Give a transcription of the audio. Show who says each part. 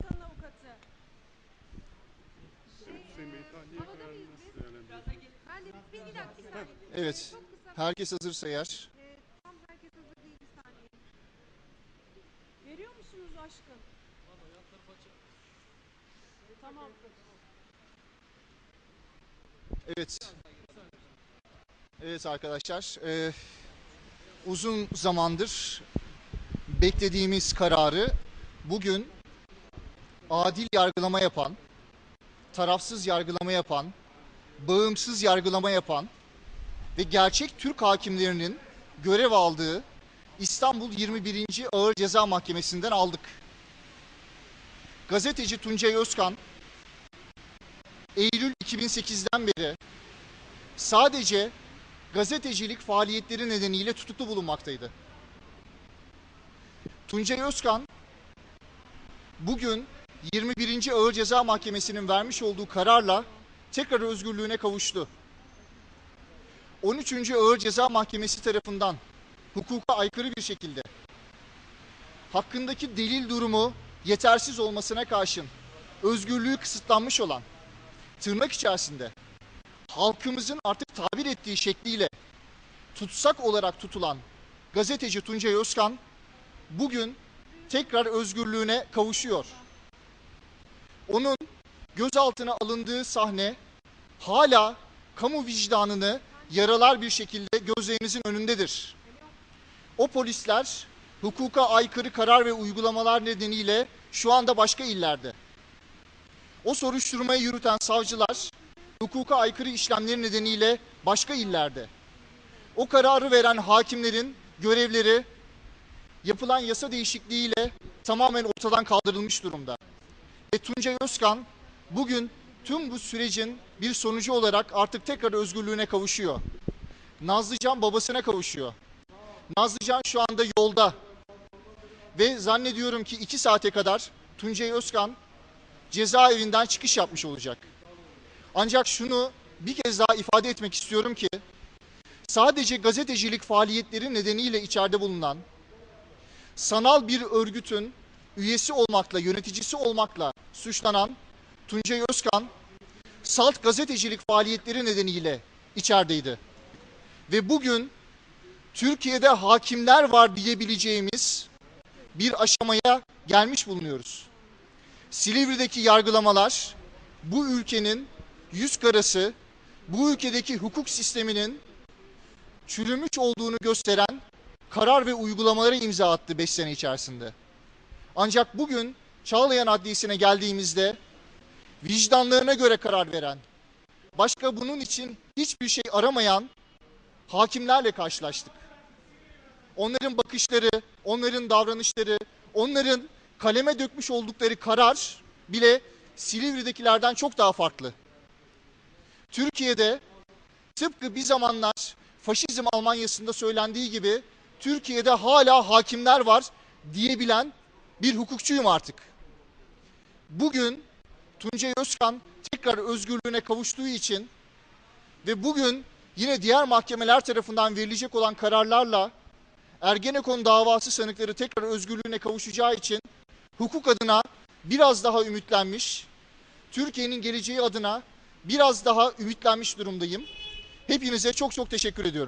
Speaker 1: Başkan'ın
Speaker 2: avukatı. Şey, evet.
Speaker 1: Herkes hazırsa eğer.
Speaker 2: Tam herkes hazır değil bir saniye.
Speaker 3: Veriyor musunuz aşkım? Tamam.
Speaker 1: Evet. Evet arkadaşlar. e, uzun zamandır beklediğimiz kararı bugün adil yargılama yapan, tarafsız yargılama yapan, bağımsız yargılama yapan ve gerçek Türk hakimlerinin görev aldığı İstanbul 21. Ağır Ceza Mahkemesi'nden aldık. Gazeteci Tuncay Özkan Eylül 2008'den beri sadece gazetecilik faaliyetleri nedeniyle tutuklu bulunmaktaydı. Tuncay Özkan bugün 21. Ağır Ceza Mahkemesi'nin vermiş olduğu kararla tekrar özgürlüğüne kavuştu. 13. Ağır Ceza Mahkemesi tarafından hukuka aykırı bir şekilde hakkındaki delil durumu yetersiz olmasına karşın özgürlüğü kısıtlanmış olan tırnak içerisinde halkımızın artık tabir ettiği şekliyle tutsak olarak tutulan gazeteci Tuncay Özkan bugün tekrar özgürlüğüne kavuşuyor. Onun gözaltına alındığı sahne hala kamu vicdanını yaralar bir şekilde gözlerinizin önündedir. O polisler hukuka aykırı karar ve uygulamalar nedeniyle şu anda başka illerde. O soruşturmayı yürüten savcılar hukuka aykırı işlemleri nedeniyle başka illerde. O kararı veren hakimlerin görevleri yapılan yasa değişikliğiyle tamamen ortadan kaldırılmış durumda. Ve Tuncay Özkan bugün tüm bu sürecin bir sonucu olarak artık tekrar özgürlüğüne kavuşuyor. Nazlıcan babasına kavuşuyor. Nazlıcan şu anda yolda. Ve zannediyorum ki iki saate kadar Tuncay Özkan cezaevinden çıkış yapmış olacak. Ancak şunu bir kez daha ifade etmek istiyorum ki sadece gazetecilik faaliyetleri nedeniyle içeride bulunan sanal bir örgütün üyesi olmakla, yöneticisi olmakla suçlanan Tuncay Özkan salt gazetecilik faaliyetleri nedeniyle içerideydi. Ve bugün Türkiye'de hakimler var diyebileceğimiz bir aşamaya gelmiş bulunuyoruz. Silivri'deki yargılamalar bu ülkenin yüz karası, bu ülkedeki hukuk sisteminin çürümüş olduğunu gösteren karar ve uygulamalara imza attı 5 sene içerisinde. Ancak bugün Çağlayan Adliyesi'ne geldiğimizde vicdanlarına göre karar veren, başka bunun için hiçbir şey aramayan hakimlerle karşılaştık. Onların bakışları, onların davranışları, onların kaleme dökmüş oldukları karar bile Silivri'dekilerden çok daha farklı. Türkiye'de tıpkı bir zamanlar faşizm Almanya'sında söylendiği gibi Türkiye'de hala hakimler var diyebilen bir hukukçuyum artık. Bugün Tuncay Özkan tekrar özgürlüğüne kavuştuğu için ve bugün yine diğer mahkemeler tarafından verilecek olan kararlarla Ergenekon davası sanıkları tekrar özgürlüğüne kavuşacağı için hukuk adına biraz daha ümitlenmiş, Türkiye'nin geleceği adına biraz daha ümitlenmiş durumdayım. Hepinize çok çok teşekkür ediyorum.